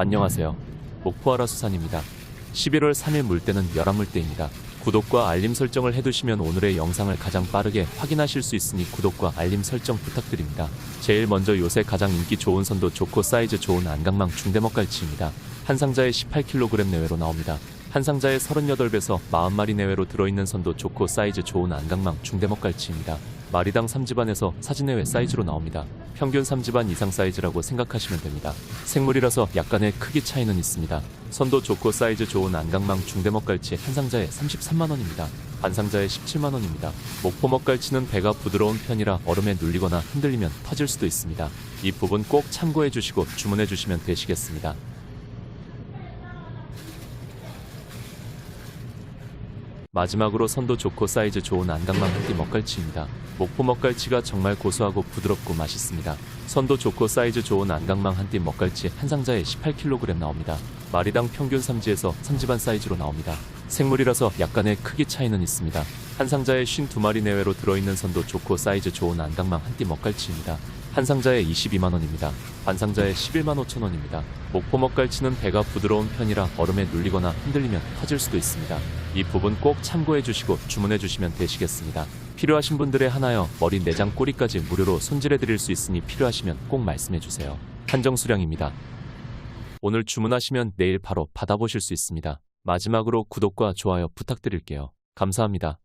안녕하세요. 목포아라 수산입니다. 11월 3일 물때는 열한물때입니다. 구독과 알림 설정을 해두시면 오늘의 영상을 가장 빠르게 확인하실 수 있으니 구독과 알림 설정 부탁드립니다. 제일 먼저 요새 가장 인기 좋은 선도 좋고 사이즈 좋은 안강망 중대먹갈치입니다. 한 상자에 18kg 내외로 나옵니다. 한 상자에 38배에서 40마리 내외로 들어있는 선도 좋고 사이즈 좋은 안강망 중대먹갈치입니다. 마리당 3집안에서 사진 내외 사이즈로 나옵니다. 평균 3집안 이상 사이즈라고 생각하시면 됩니다. 생물이라서 약간의 크기 차이는 있습니다. 선도 좋고 사이즈 좋은 안강망 중대먹 갈치 한 상자에 33만원입니다. 반 상자에 17만원입니다. 목포먹 갈치는 배가 부드러운 편이라 얼음에 눌리거나 흔들리면 터질 수도 있습니다. 이 부분 꼭 참고해 주시고 주문해 주시면 되시겠습니다. 마지막으로 선도 좋고 사이즈 좋은 안강망 한띠 먹갈치입니다. 목포 먹갈치가 정말 고소하고 부드럽고 맛있습니다. 선도 좋고 사이즈 좋은 안강망 한띠 먹갈치 한 상자에 18kg 나옵니다. 마리당 평균 3지에서 3지반 사이즈로 나옵니다. 생물이라서 약간의 크기 차이는 있습니다. 한 상자에 52마리 내외로 들어있는 선도 좋고 사이즈 좋은 안강망 한띠 먹갈치입니다. 한 상자에 22만원입니다. 반 상자에 11만 5천원입니다. 목포 먹갈치는 배가 부드러운 편이라 얼음에 눌리거나 흔들리면 터질 수도 있습니다. 이 부분 꼭 참고해 주시고 주문해 주시면 되시겠습니다. 필요하신 분들에 한하여 머리 내장 꼬리까지 무료로 손질해 드릴 수 있으니 필요하시면 꼭 말씀해 주세요. 한정 수량입니다. 오늘 주문하시면 내일 바로 받아보실 수 있습니다. 마지막으로 구독과 좋아요 부탁드릴게요. 감사합니다.